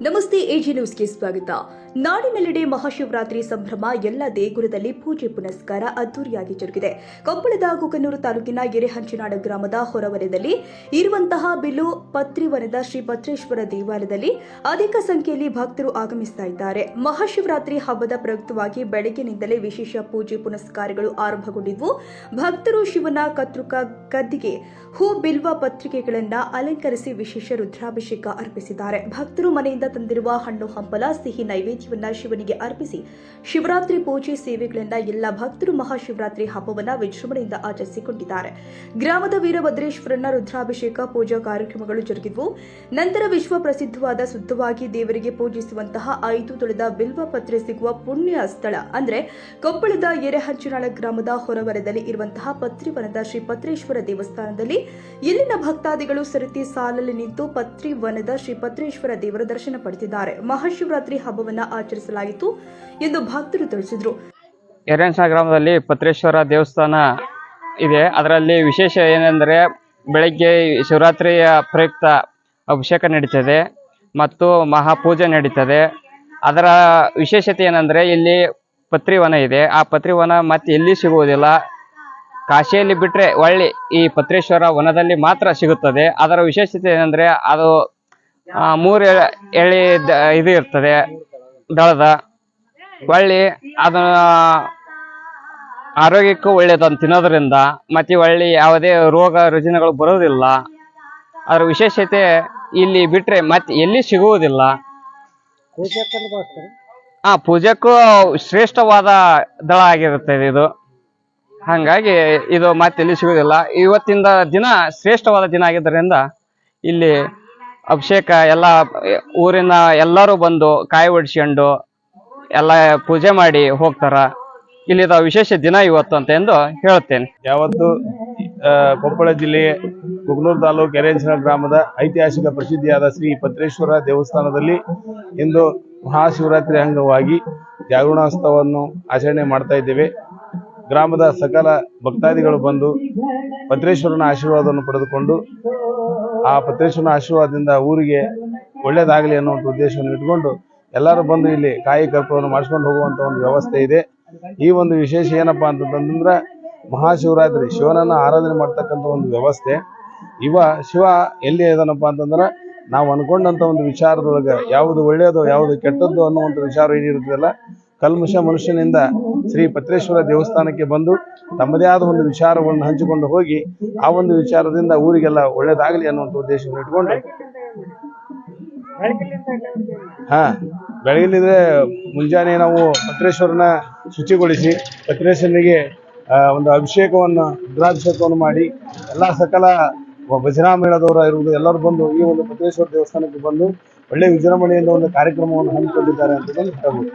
ನಮಸ್ತೆ ಎಜಿ ನ್ಯೂಸ್ಗೆ ಸ್ವಾಗತ ನಾಡಿನೆಲ್ಲೆಡೆ ಮಹಾಶಿವರಾತ್ರಿ ಸಂಭ್ರಮ. ಎಲ್ಲ ದೇಗುಲದಲ್ಲಿ ಪೂಜೆ ಪುನಸ್ಕಾರ ಅದ್ದೂರಿಯಾಗಿ ಜರುಗಿದೆ. ಕೊಪ್ಪಳದ ಕುಕನೂರು ತಾಲೂಕಿನ ಎರೆಹಂಚಿನಾಡ ಗ್ರಾಮದ ಹೊರವಲಯದಲ್ಲಿ ಇರುವಂತಹ ಬಿಲ್ಲು ಪತ್ರಿವನದ ಶ್ರೀ ಭದ್ರೇಶ್ವರ ದೇವಾಲಯದಲ್ಲಿ ಅಧಿಕ ಸಂಖ್ಯೆಯಲ್ಲಿ ಭಕ್ತರು ಆಗಮಿಸ್ತಾ ಇದ್ದಾರೆ. ಮಹಾಶಿವರಾತ್ರಿ ಹಬ್ಬದ ಪ್ರಯುಕ್ತವಾಗಿ ಬೆಳಗ್ಗಿನಿಂದಲೇ ವಿಶೇಷ ಪೂಜೆ ಪುನಸ್ಕಾರಗಳು ಆರಂಭಗೊಂಡಿದ್ವು. ಭಕ್ತರು ಶಿವನ ಕತೃಕ ಗದ್ದಿಗೆ ಹೂ ಬಿಲ್ವ ಪತ್ರಿಕೆಗಳನ್ನ ಅಲಂಕರಿಸಿ ವಿಶೇಷ ರುದ್ರಾಭಿಷೇಕ ಅರ್ಪಿಸಿದ್ದಾರೆ. ಭಕ್ತರು ಮನೆಯಿಂದ ತಂದಿರುವ ಹಣ್ಣು ಹಂಪಲ, ಸಿಹಿ ನೈವೇದ್ಯವನ್ನ ಶಿವನಿಗೆ ಅರ್ಪಿಸಿ ಶಿವರಾತ್ರಿ ಪೂಜೆ ಸೇವೆಗಳಿಂದ ಎಲ್ಲ ಭಕ್ತರು ಮಹಾಶಿವರಾತ್ರಿ ಹಬ್ಬವನ್ನ ವಿಜೃಂಭಣೆಯಿಂದ ಆಚರಿಸಿಕೊಂಡಿದ್ದಾರೆ. ಗ್ರಾಮದ ವೀರಭದ್ರೇಶ್ವರನ ರುದ್ರಾಭಿಷೇಕ ಪೂಜಾ ಕಾರ್ಯಕ್ರಮಗಳು ಜರುಗಿದ್ವು. ನಂತರ ವಿಶ್ವ ಪ್ರಸಿದ್ಧವಾದ ಶುದ್ಧವಾಗಿ ದೇವರಿಗೆ ಪೂಜಿಸುವಂತಹ ಐದು ತೊಳೆದ ಬಿಲ್ವ ಪತ್ರೆ ಸಿಗುವ ಪುಣ್ಯ ಸ್ಥಳ ಅಂದ್ರೆ ಕೊಪ್ಪಳದ ಎರೆಹಂಚಿನಾಳ ಗ್ರಾಮದ ಹೊರವರದಲ್ಲಿ ಇರುವಂತಹ ಪತ್ರಿವನದ ಶ್ರೀ ಪತ್ರೇಶ್ವರ ದೇವಸ್ಥಾನದಲ್ಲಿ ಇಲ್ಲಿನ ಭಕ್ತಾದಿಗಳು ಸರತಿ ಸಾಲಲ್ಲಿ ನಿಂತು ಪತ್ರಿವನದ ಶ್ರೀ ಪತ್ರೇಶ್ವರ ದೇವರ ದರ್ಶನ ಪಡೆದಿದ್ದಾರೆ. ಮಹಾಶಿವರಾತ್ರಿ ಹಬ್ಬವನ್ನ ಆಚರಿಸಲಾಯಿತು ಎಂದು ಭಕ್ತರು ತಿಳಿಸಿದರು. ಎರೆನ್ಸ ಗ್ರಾಮದಲ್ಲಿ ಪತ್ರೇಶ್ವರ ದೇವಸ್ಥಾನ ಇದೆ. ಅದರಲ್ಲಿ ವಿಶೇಷ ಏನೆಂದರೆ ಬೆಳಗ್ಗೆ ಶಿವರಾತ್ರಿಯ ಪ್ರಯುಕ್ತ ಅಭಿಷೇಕ ನಡೀತದೆ ಮತ್ತು ಮಹಾಪೂಜೆ ನಡೀತದೆ. ಅದರ ವಿಶೇಷತೆ ಏನಂದರೆ ಇಲ್ಲಿ ಪತ್ರಿವನ ಇದೆ. ಆ ಪತ್ರಿವನ ಮತ್ತೆ ಎಲ್ಲಿ ಸಿಗುವುದಿಲ್ಲ. ಕಾಶಿಯಲ್ಲಿ ಬಿಟ್ಟರೆ ಒಳ್ಳೆ ಈ ಪತ್ರೇಶ್ವರ ವನದಲ್ಲಿ ಮಾತ್ರ ಸಿಗುತ್ತದೆ. ಅದರ ವಿಶೇಷತೆ ಏನಂದರೆ ಅದು ಮೂರು ಎಳೆ- ಇದು ಇರ್ತದೆ. ದಳದ ಒಳ್ಳೆ ಅದನ್ನ ಆರೋಗ್ಯಕ್ಕೂ ಒಳ್ಳೇದು ಅಂತ ತಿನ್ನೋದ್ರಿಂದ ಮತ್ತೆ ಒಳ್ಳೆ ಯಾವುದೇ ರೋಗ ರುಜಿನಗಳು ಬರೋದಿಲ್ಲ. ಅದರ ವಿಶೇಷತೆ ಇಲ್ಲಿ ಬಿಟ್ರೆ ಮತ್ತೆ ಎಲ್ಲಿ ಸಿಗುವುದಿಲ್ಲ. ಆ, ಪೂಜೆಕ್ಕೂ ಶ್ರೇಷ್ಠವಾದ ದಳ ಆಗಿರುತ್ತೆ ಇದು. ಹಾಗಾಗಿ ಇದು ಮತ್ತೆ ಎಲ್ಲಿ ಸಿಗುವುದಿಲ್ಲ. ಇವತ್ತಿಂದ ದಿನ ಶ್ರೇಷ್ಠವಾದ ದಿನ ಆಗಿದ್ದರಿಂದ ಇಲ್ಲಿ ಅಭಿಷೇಕ ಎಲ್ಲ ಊರಿನ ಎಲ್ಲರೂ ಬಂದು ಕಾಯಿ ಹೊಡ್ಸ್ಕೊಂಡು ಎಲ್ಲ ಪೂಜೆ ಮಾಡಿ ಹೋಗ್ತಾರ. ಇಲ್ಲಿದ ವಿಶೇಷ ದಿನ ಇವತ್ತು ಅಂತ ಎಂದು ಹೇಳುತ್ತೇನೆ. ಯಾವತ್ತು ಕೊಪ್ಪಳ ಜಿಲ್ಲೆ ಕುಗ್ನೂರು ತಾಲೂಕು ಗ್ರಾಮದ ಐತಿಹಾಸಿಕ ಪ್ರಸಿದ್ಧಿಯಾದ ಶ್ರೀ ಪತ್ರೇಶ್ವರ ದೇವಸ್ಥಾನದಲ್ಲಿ ಇಂದು ಮಹಾಶಿವರಾತ್ರಿ ಅಂಗವಾಗಿ ಜಾಗರಣೋತ್ಸವವನ್ನು ಆಚರಣೆ ಮಾಡ್ತಾ ಇದ್ದೇವೆ. ಗ್ರಾಮದ ಸಕಲ ಭಕ್ತಾದಿಗಳು ಬಂದು ಪತ್ರೇಶ್ವರನ ಆಶೀರ್ವಾದವನ್ನು ಪಡೆದುಕೊಂಡು ಆ ಪತ್ರೇಶ್ವರನ ಆಶೀರ್ವಾದದಿಂದ ಊರಿಗೆ ಒಳ್ಳೇದಾಗಲಿ ಅನ್ನುವಂಥ ಉದ್ದೇಶವನ್ನು ಇಟ್ಕೊಂಡು ಎಲ್ಲರೂ ಬಂದು ಇಲ್ಲಿ ಕಾಯಿ ಕರ್ಪೂರವನ್ನು ಮಾಡಿಸ್ಕೊಂಡು ಹೋಗುವಂಥ ಒಂದು ವ್ಯವಸ್ಥೆ ಇದೆ. ಈ ಒಂದು ವಿಶೇಷ ಏನಪ್ಪ ಅಂತಂತಂದ್ರೆ ಮಹಾಶಿವರಾತ್ರಿ, ಶಿವನನ್ನು ಆರಾಧನೆ ಮಾಡ್ತಕ್ಕಂಥ ಒಂದು ವ್ಯವಸ್ಥೆ. ಇವ ಶಿವ ಎಲ್ಲಿ ಇದಾನಪ್ಪ ಅಂತಂದ್ರೆ ನಾವು ಅನ್ಕೊಂಡಂಥ ಒಂದು ವಿಚಾರದೊಳಗೆ ಯಾವುದು ಒಳ್ಳೆಯದು ಯಾವುದು ಕೆಟ್ಟದ್ದು ಅನ್ನುವಂಥ ವಿಚಾರ ಏನಿರ್ತದಲ್ಲ ಕಲ್ಮಶ ಮನುಷ್ಯನಿಂದ ಶ್ರೀ ಪತ್ರೇಶ್ವರ ದೇವಸ್ಥಾನಕ್ಕೆ ಬಂದು ತಮ್ಮದೇ ಆದ ಒಂದು ವಿಚಾರವನ್ನು ಹಂಚಿಕೊಂಡು ಹೋಗಿ ಆ ಒಂದು ವಿಚಾರದಿಂದ ಊರಿಗೆಲ್ಲ ಒಳ್ಳೇದಾಗಲಿ ಅನ್ನುವಂಥ ಉದ್ದೇಶವನ್ನು ಇಟ್ಕೊಂಡು ಹಾ ಬೆಳಗಿಲಿದ್ರೆ ಮುಂಜಾನೆ ನಾವು ಪತ್ರೇಶ್ವರನ ಶುಚಿಗೊಳಿಸಿ ಪತ್ರೇಶ್ವರನಿಗೆ ಒಂದು ಅಭಿಷೇಕವನ್ನು, ರುದ್ರಾಭಿಷೇಕವನ್ನು ಮಾಡಿ ಎಲ್ಲ ಸಕಲ ಭಜನಾ ಮೇಳದವರ ಇರುವುದು ಎಲ್ಲರೂ ಬಂದು ಈ ಒಂದು ಪತ್ರೇಶ್ವರ ದೇವಸ್ಥಾನಕ್ಕೆ ಬಂದು ಒಳ್ಳೆ ವಿಜೃಂಭಣೆಯಿಂದ ಒಂದು ಕಾರ್ಯಕ್ರಮವನ್ನು ಹಮ್ಮಿಕೊಂಡಿದ್ದಾರೆ ಅಂತ ಹೇಳ್ಬೋದು.